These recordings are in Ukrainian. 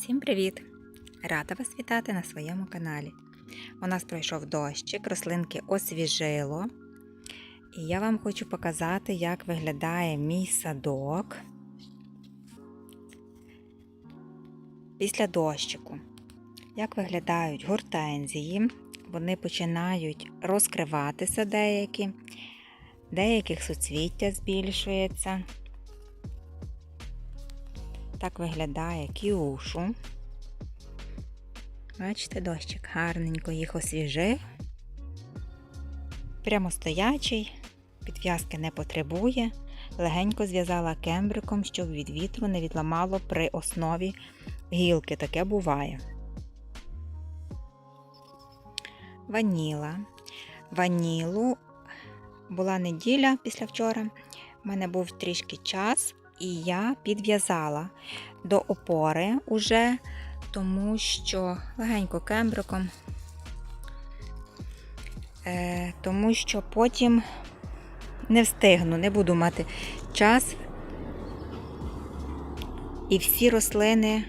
Всім привіт! Рада вас вітати на своєму каналі. У нас пройшов дощик, рослинки освіжило. І я вам хочу показати, як виглядає мій садок після дощику. Як виглядають гортензії. Вони починають розкриватися деякі, деяких суцвіття збільшується. Так виглядає кіушу. Бачите, дощик гарненько їх освіжив. Прямо стоячий, підв'язки не потребує. Легенько зв'язала кембриком, щоб від вітру не відламало при основі гілки. Таке буває. Ваніла. Ванілу була неділя після вчора. У мене був трішки час, і я підв'язала до опори уже, тому що легенько кембриком, е, тому що потім не встигну, не буду мати час. І всі рослини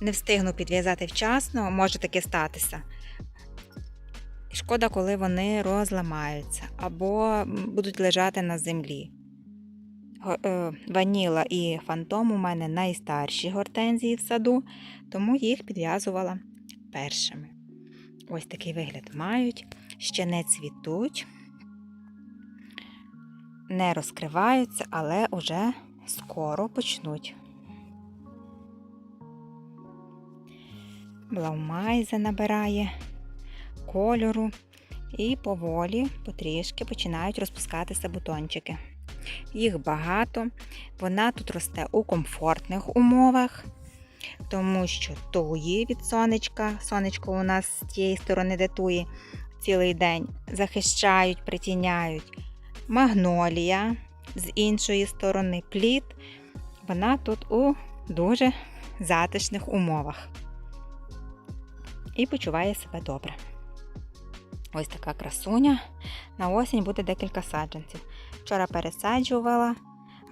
не встигну підв'язати вчасно, може таке статися. Шкода, коли вони розламаються або будуть лежати на землі. Е, Ваніла і фантом у мене найстарші гортензії в саду, тому їх підв'язувала першими. Ось такий вигляд мають, ще не цвітуть, не розкриваються, але уже скоро почнуть. Блаумайзе набирає кольору і поволі, потрішки починають розпускатися бутончики. Їх багато, вона тут росте у комфортних умовах, тому що туї від сонечка, сонечко у нас з тієї сторони, де туї цілий день захищають, притіняють магнолія з іншої сторони плід. Вона тут у дуже затишних умовах і почуває себе добре. Ось така красуня. На осінь буде декілька саджанців. Вчора пересаджувала,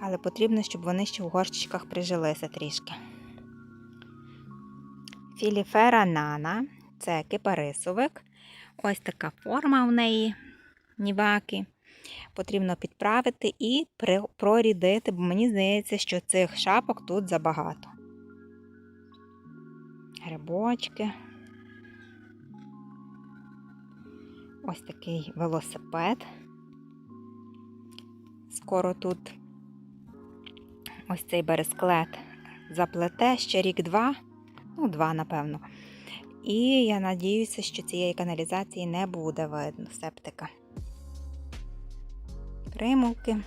але потрібно, щоб вони ще в горщичках прижилися трішки. Філіфера нана це кипарисовик. Ось така форма в неї ніваки. Потрібно підправити і прорідити, бо мені здається, що цих шапок тут забагато. Грибочки. Ось такий велосипед. Скоро тут ось цей бересклет заплете ще рік-два, ну, два, напевно. І я надіюся, що цієї каналізації не буде видно септика. Примулки.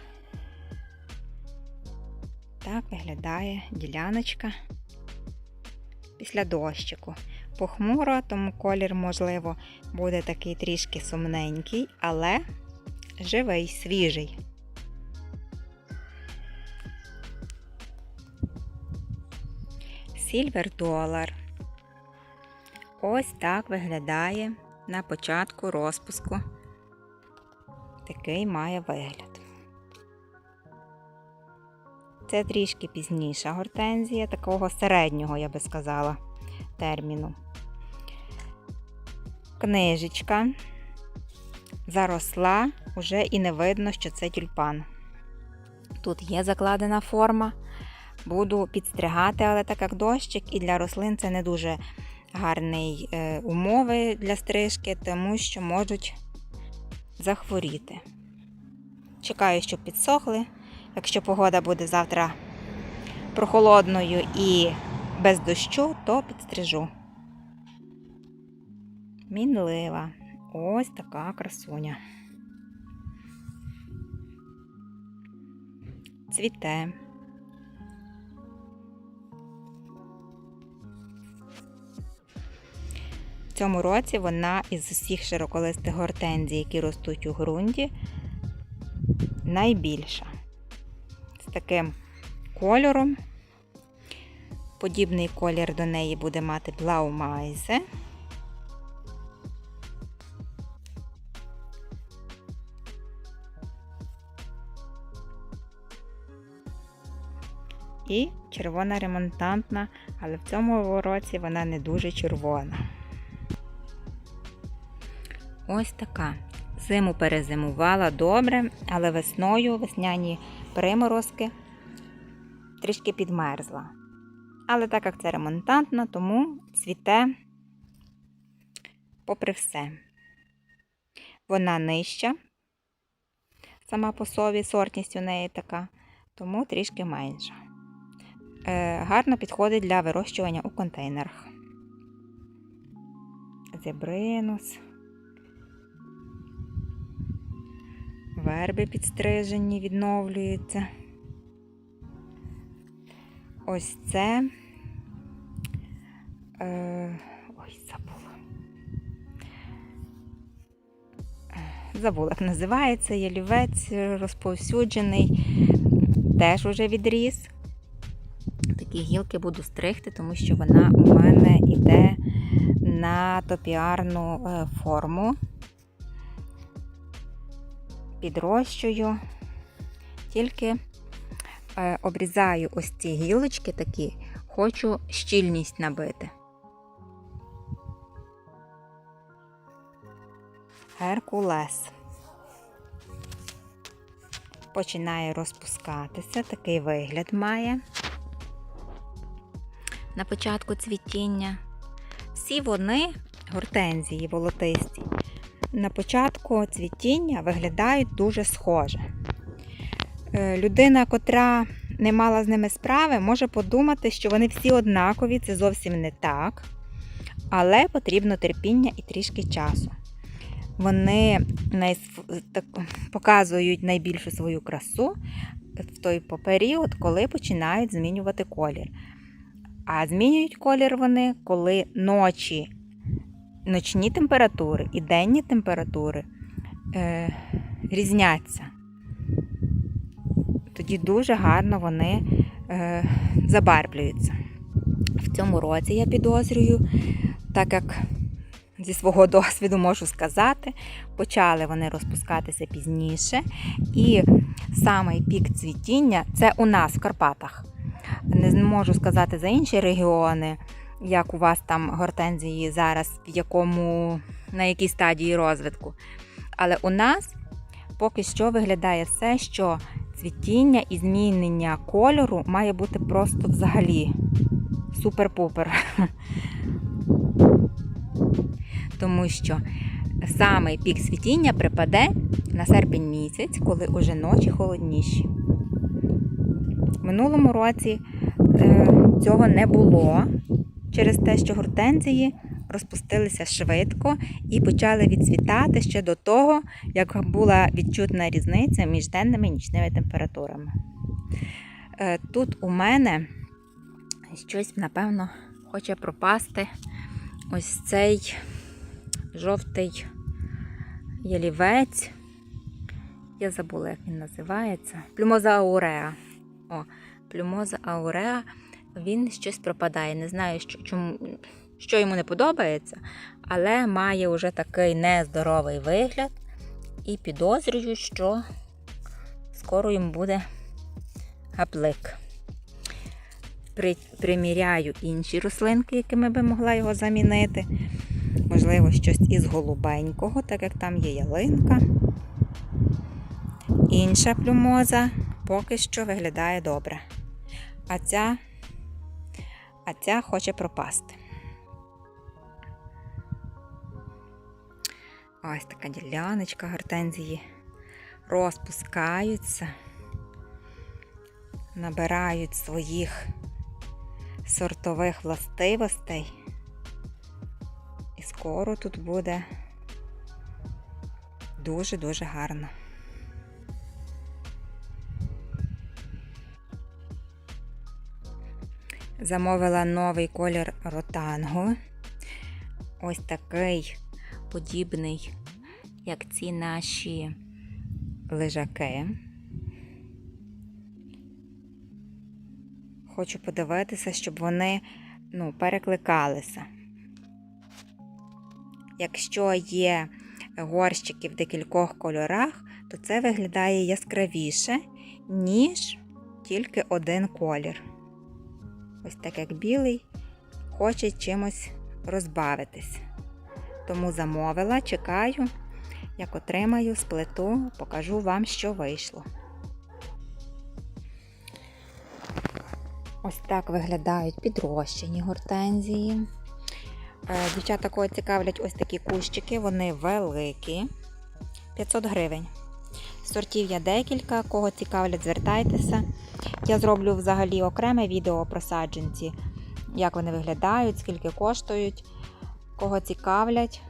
Так виглядає діляночка після дощику. Похмуро, тому колір, можливо, буде такий трішки сумненький, але живий, свіжий. Сільвер долар. Ось так виглядає на початку розпуску. Такий має вигляд. Це трішки пізніша гортензія, такого середнього, я би сказала, терміну. Книжечка заросла, уже і не видно, що це тюльпан. Тут є закладена форма. Буду підстригати, але так як дощик, і для рослин це не дуже гарні е, умови для стрижки, тому що можуть захворіти. Чекаю, щоб підсохли. Якщо погода буде завтра прохолодною і без дощу, то підстрижу. Мінлива. Ось така красуня. Цвіте. В цьому році вона із усіх широколистих гортензій, які ростуть у ґрунті, найбільша. З таким кольором. Подібний колір до неї буде мати Блаумайзе. І червона ремонтантна, але в цьому році вона не дуже червона. Ось така. Зиму перезимувала добре, але весною весняні приморозки трішки підмерзла. Але так як це ремонтантна, тому цвіте попри все. Вона нижча, сама по собі, сортність у неї така, тому трішки менша. Е, гарно підходить для вирощування у контейнерах. Зебринус. Верби підстрижені, відновлюються. Ось це. Е, ой, забула. Забула, як називається, ялівець розповсюджений. Теж уже відріс. Такі гілки буду стригти, тому що вона у мене йде на топіарну е, форму. Підрощую, тільки е, обрізаю ось ці гілочки такі, хочу щільність набити. Геркулес. Починає розпускатися, такий вигляд має на початку цвітіння. Всі вони, гортензії волотисті, на початку цвітіння виглядають дуже схоже. Е, Людина, котра не мала з ними справи, може подумати, що вони всі однакові, це зовсім не так. Але потрібно терпіння і трішки часу. Вони показують найбільшу свою красу в той період, коли починають змінювати колір. А змінюють колір вони, коли ночі, ночні температури і денні температури е, різняться. Тоді дуже гарно вони е, забарвлюються. В цьому році я підозрюю, так як зі свого досвіду можу сказати, почали вони розпускатися пізніше. І самий пік цвітіння це у нас в Карпатах. Не можу сказати за інші регіони, як у вас там гортензії зараз, в якому, на якій стадії розвитку. Але у нас поки що виглядає все, що цвітіння і змінення кольору має бути просто взагалі супер-пупер. Тому що самий пік цвітіння припаде на серпень місяць, коли уже ночі холодніші. В минулому році е, цього не було через те, що гортензії розпустилися швидко і почали відцвітати ще до того, як була відчутна різниця між денними і нічними температурами. Е, Тут у мене щось, напевно, хоче пропасти ось цей жовтий ялівець. Я забула, як він називається. Плюмоза ауреа. О, плюмоза ауреа, він щось пропадає. Не знаю, що, чому, що йому не подобається, але має вже такий нездоровий вигляд. І підозрюю, що скоро їм буде гаплик. При, приміряю інші рослинки, якими би могла його замінити. Можливо, щось із голубенького, так як там є ялинка. Інша плюмоза поки що виглядає добре. А ця, а ця хоче пропасти. Ось така діляночка гортензії розпускаються, набирають своїх сортових властивостей. І скоро тут буде дуже-дуже гарно. Замовила новий колір ротанго. Ось такий подібний, як ці наші лежаки. Хочу подивитися, щоб вони ну, перекликалися. Якщо є горщики в декількох кольорах, то це виглядає яскравіше, ніж тільки один колір. Ось так як білий, хоче чимось розбавитись. Тому замовила, чекаю, як отримаю сплету, покажу вам, що вийшло. Ось так виглядають підрощені гортензії. Е, Дівчата кого цікавлять ось такі кущики, вони великі. 500 гривень. Сортів є декілька, кого цікавлять, звертайтеся. Я зроблю взагалі окреме відео про саджанці, як вони виглядають, скільки коштують, кого цікавлять.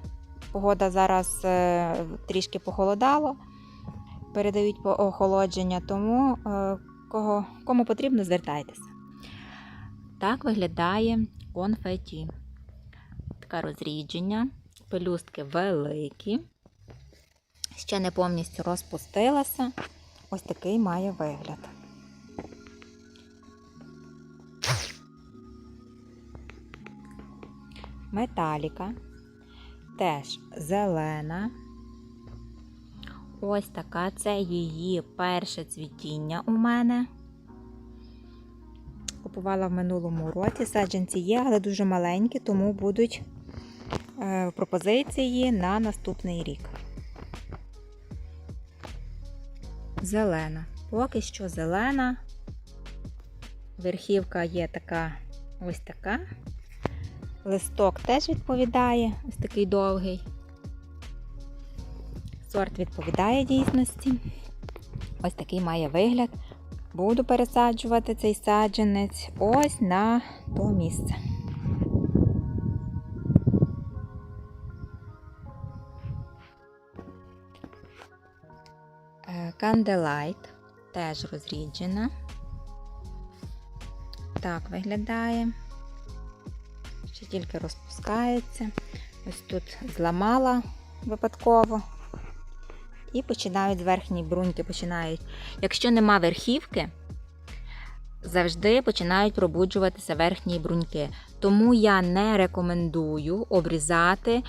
Погода зараз е, трішки похолодало, передають охолодження, тому е, кого, кому потрібно, звертайтеся. Так виглядає конфеті. Таке розрідження, пелюстки великі. Ще не повністю розпустилася. Ось такий має вигляд. Металіка. Теж зелена. Ось така це її перше цвітіння у мене. Купувала в минулому році. Саджанці є, але дуже маленькі, тому будуть е, пропозиції на наступний рік. Зелена. Поки що зелена. Верхівка є така ось така. Листок теж відповідає, ось такий довгий. Сорт відповідає дійсності. Ось такий має вигляд. Буду пересаджувати цей саджанець ось на то місце. Канделайт теж розріджена. Так виглядає. Ще тільки розпускається. Ось тут зламала випадково. І починають з верхні бруньки починають. Якщо нема верхівки, завжди починають пробуджуватися верхні бруньки. Тому я не рекомендую обрізати,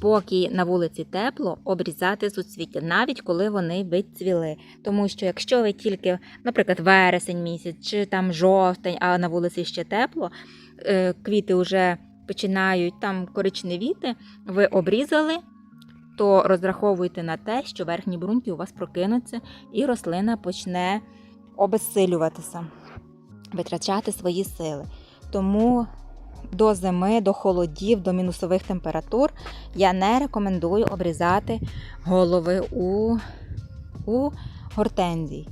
поки на вулиці тепло, обрізати суцвіття, навіть коли вони відцвіли. Тому що якщо ви тільки, наприклад, вересень місяць чи там жовтень, а на вулиці ще тепло, квіти вже починають там коричневіти, ви обрізали то розраховуйте на те, що верхні бруньки у вас прокинуться і рослина почне обезсилюватися, витрачати свої сили. Тому до зими, до холодів, до мінусових температур я не рекомендую обрізати голови у, у гортензій.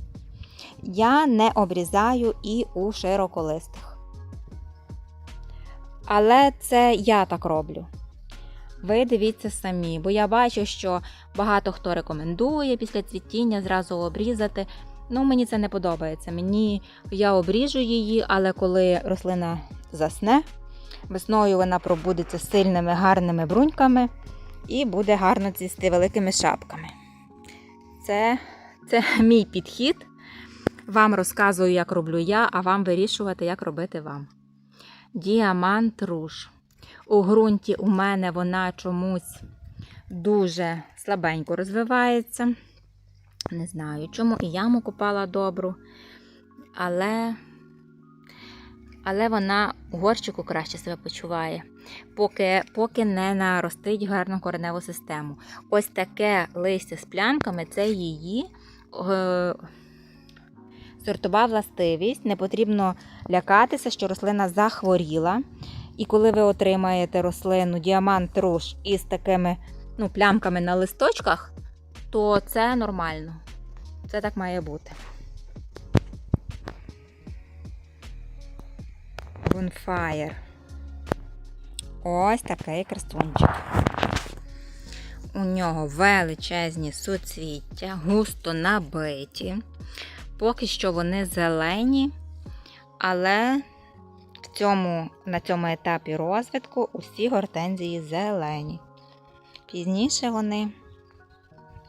Я не обрізаю і у широколистих. Але це я так роблю. Ви дивіться самі, бо я бачу, що багато хто рекомендує після цвітіння зразу обрізати. Ну, мені це не подобається. Мені я обріжу її, але коли рослина засне, весною вона пробудеться сильними гарними бруньками і буде гарно цвісти великими шапками. Це, Це мій підхід. Вам розказую, як роблю я, а вам вирішувати, як робити вам. Діамант руж. У ґрунті у мене вона чомусь дуже слабенько розвивається. Не знаю чому. І яму купала добру. Але але вона у горщику краще себе почуває, поки поки не наростить гарну кореневу систему. Ось таке листя з плянками це її е, сортова властивість. Не потрібно лякатися, що рослина захворіла. І коли ви отримаєте рослину діамант руш із такими ну, плямками на листочках, то це нормально. Це так має бути. Bonfire. Ось такий красунчик. У нього величезні суцвіття, густо набиті. Поки що вони зелені, але в цьому, на цьому етапі розвитку усі гортензії зелені. Пізніше вони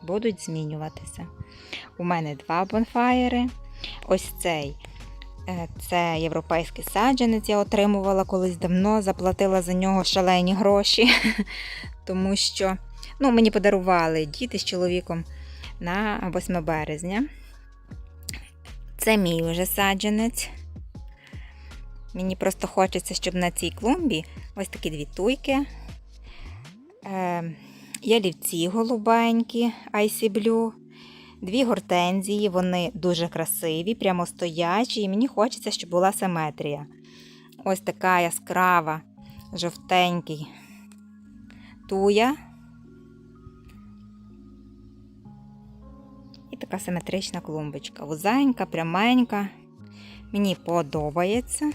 будуть змінюватися. У мене два бонфаєри. Ось цей е, це європейський саджанець, я отримувала колись давно, заплатила за нього шалені гроші, тому що ну, мені подарували діти з чоловіком на 8 березня. Це мій вже саджанець. Мені просто хочеться, щоб на цій клумбі ось такі дві туйки. Е, ялівці голубенькі, Icy Blue. Дві гортензії, вони дуже красиві, прямо стоячі, і мені хочеться, щоб була симетрія. Ось така яскрава, жовтенький туя. Така симетрична клумбочка. Вузенька, пряменька. Мені подобається.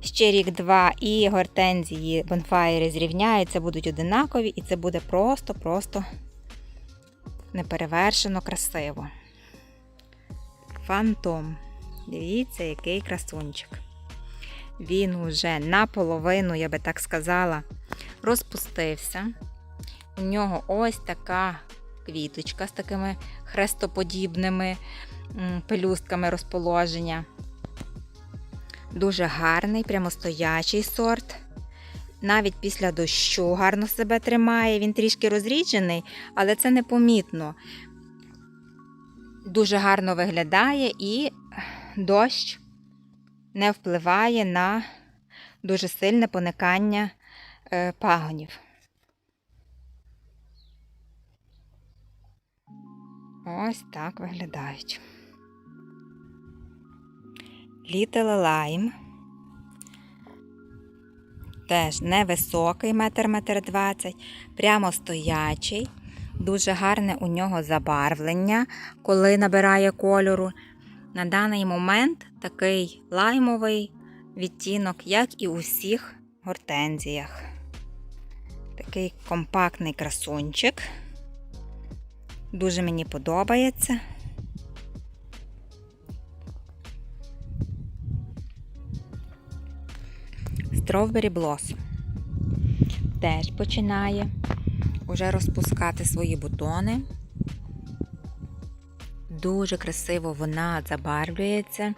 Ще рік-два і гортензії бонфайри зрівняються, будуть одинакові, і це буде просто-просто неперевершено красиво. Фантом. Дивіться, який красунчик. Він уже наполовину, я би так сказала, розпустився. У нього ось така квіточка з такими хрестоподібними пелюстками розположення. Дуже гарний, прямостоячий сорт. Навіть після дощу гарно себе тримає. Він трішки розріджений, але це непомітно. Дуже гарно виглядає і дощ не впливає на дуже сильне поникання е, пагонів. Ось так виглядають. Little Lime. Теж невисокий, метр метр двадцять, прямо стоячий. Дуже гарне у нього забарвлення, коли набирає кольору. На даний момент такий лаймовий відтінок, як і у всіх гортензіях. Такий компактний красунчик. Дуже мені подобається. Strawberry Blossom теж починає уже розпускати свої бутони. Дуже красиво вона забарвлюється.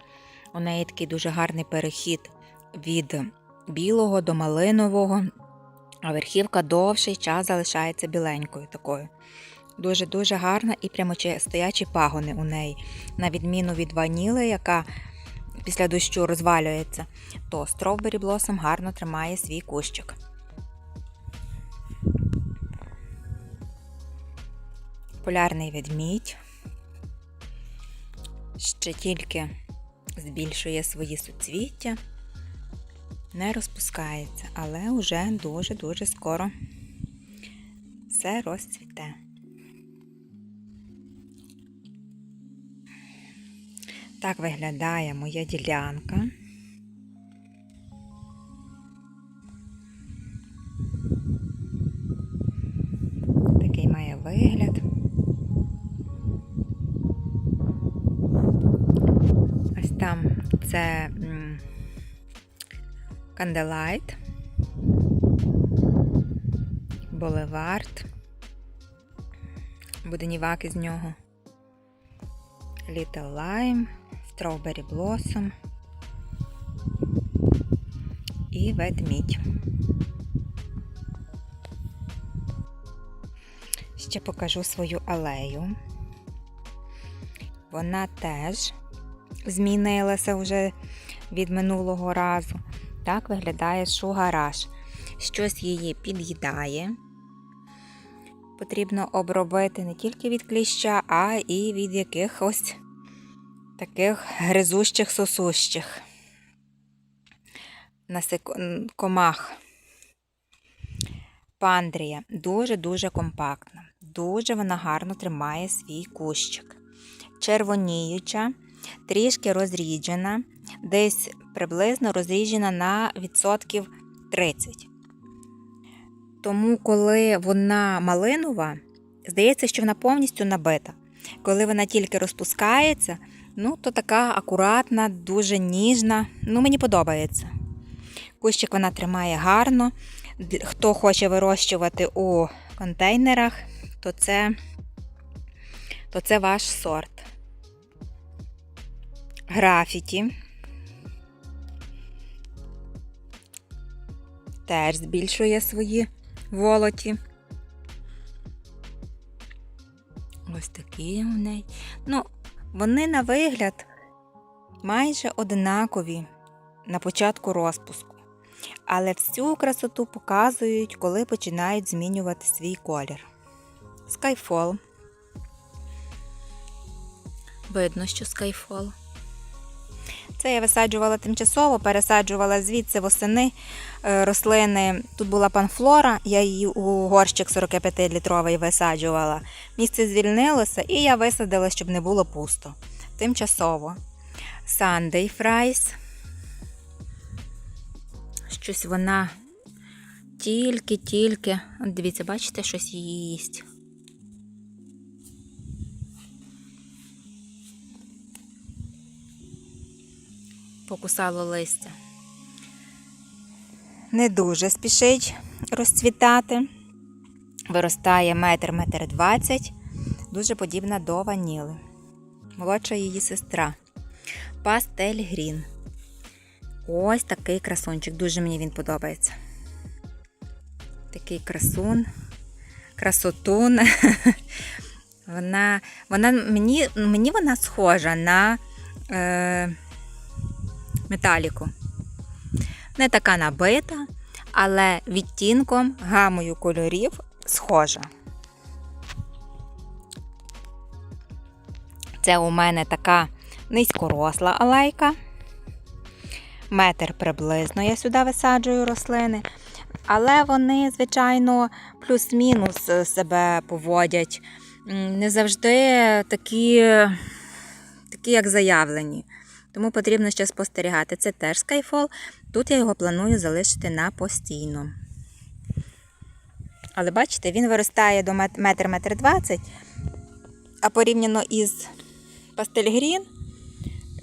У неї такий дуже гарний перехід від білого до малинового, а верхівка довший час залишається біленькою такою. Дуже-дуже гарна і прямо стоячі пагони у неї. На відміну від ваніли, яка після дощу розвалюється, то Strawberry Blossom гарно тримає свій кущик. Полярний ведмідь ще тільки збільшує свої суцвіття, не розпускається, але вже дуже-дуже скоро все розцвіте. Так виглядає моя ділянка. Такий має вигляд. Ось там це Канделайт, Болевард, буденівак із нього, Little Lime, Strawberry Blossom і ведмідь. Ще покажу свою алею. Вона теж змінилася вже від минулого разу. Так виглядає шугараж. Щось її під'їдає. Потрібно обробити не тільки від кліща, а і від якихось таких гризущих сосущих комах. Пандрія дуже-дуже компактна. Дуже вона гарно тримає свій кущик. Червоніюча, трішки розріджена, десь приблизно розріджена на відсотків 30. Тому, коли вона малинова, здається, що вона повністю набита. Коли вона тільки розпускається, ну, то така акуратна, дуже ніжна. Ну, мені подобається. Кущик вона тримає гарно. Хто хоче вирощувати у контейнерах, то це, то це ваш сорт. Графіті. Теж збільшує свої волоті. Ось такі у неї. Ну, вони на вигляд майже однакові. на початку розпуску. Але всю красоту показують, коли починають змінювати свій колір. Skyfall. Видно, що Skyfall. Це я висаджувала тимчасово, пересаджувала звідси восени е, рослини. Тут була панфлора, я її у горщик 45-літровий висаджувала. Місце звільнилося і я висадила, щоб не було пусто. Тимчасово. Sunday Fries. Щось вона тільки-тільки. Дивіться, бачите, щось її їсть. Покусало листя. Не дуже спішить розцвітати. Виростає метр, метр двадцять. Дуже подібна до ваніли. Молодша її сестра. Пастель Грін. Ось такий красунчик. Дуже мені він подобається. Такий красун, красотун. Вона, вона мені, мені вона схожа на е, металіку. Не така набита, але відтінком, гамою кольорів схожа. Це у мене така низькоросла алейка. Метр приблизно я сюди висаджую рослини. Але вони, звичайно, плюс-мінус себе поводять. Не завжди такі, такі, як заявлені. Тому потрібно ще спостерігати. Це теж Skyfall. Тут я його планую залишити на постійно. Але бачите, він виростає до мет- метр метр двадцять, а порівняно із Пастель Грін,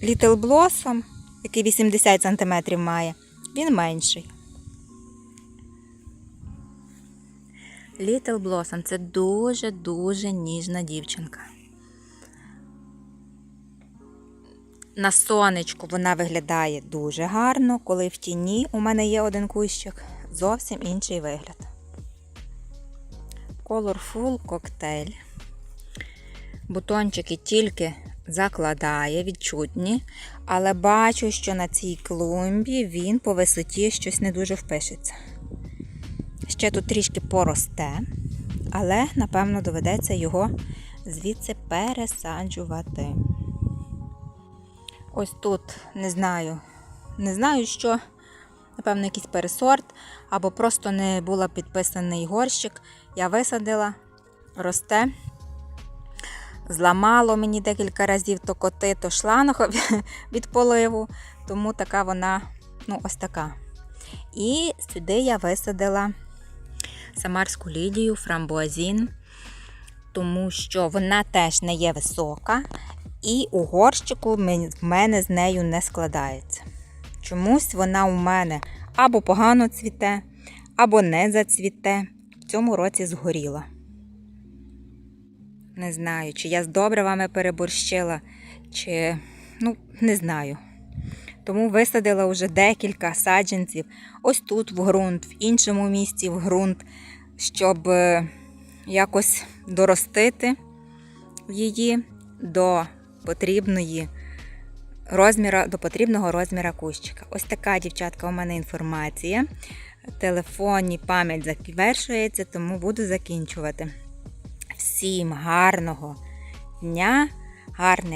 Little Blossom, який 80 см має, він менший. Little Blossom це дуже-дуже ніжна дівчинка. На сонечку вона виглядає дуже гарно, коли в тіні у мене є один кущик, зовсім інший вигляд. Colorful коктейль. Бутончики тільки закладає, відчутні, але бачу, що на цій клумбі він по висоті щось не дуже впишеться. Ще тут трішки поросте, але, напевно, доведеться його звідси пересаджувати. Ось тут не знаю, не знаю, що, напевно, якийсь пересорт, або просто не була підписаний горщик. Я висадила, росте. Зламало мені декілька разів то коти, то шланг від поливу, тому така вона, ну, ось така. І сюди я висадила самарську лідію, фрамбуазін, тому що вона теж не є висока, і у горщику в мене з нею не складається. Чомусь вона у мене або погано цвіте, або не зацвіте. В цьому році згоріла. Не знаю, чи я з добривами переборщила, чи ну, не знаю. Тому висадила вже декілька саджанців ось тут в ґрунт, в іншому місці в ґрунт, щоб е, якось доростити її до потрібної розміра, до потрібного розміра кущика. Ось така, дівчатка, у мене інформація. Телефонні пам'ять завершується, тому буду закінчувати. Всім гарного дня, гарних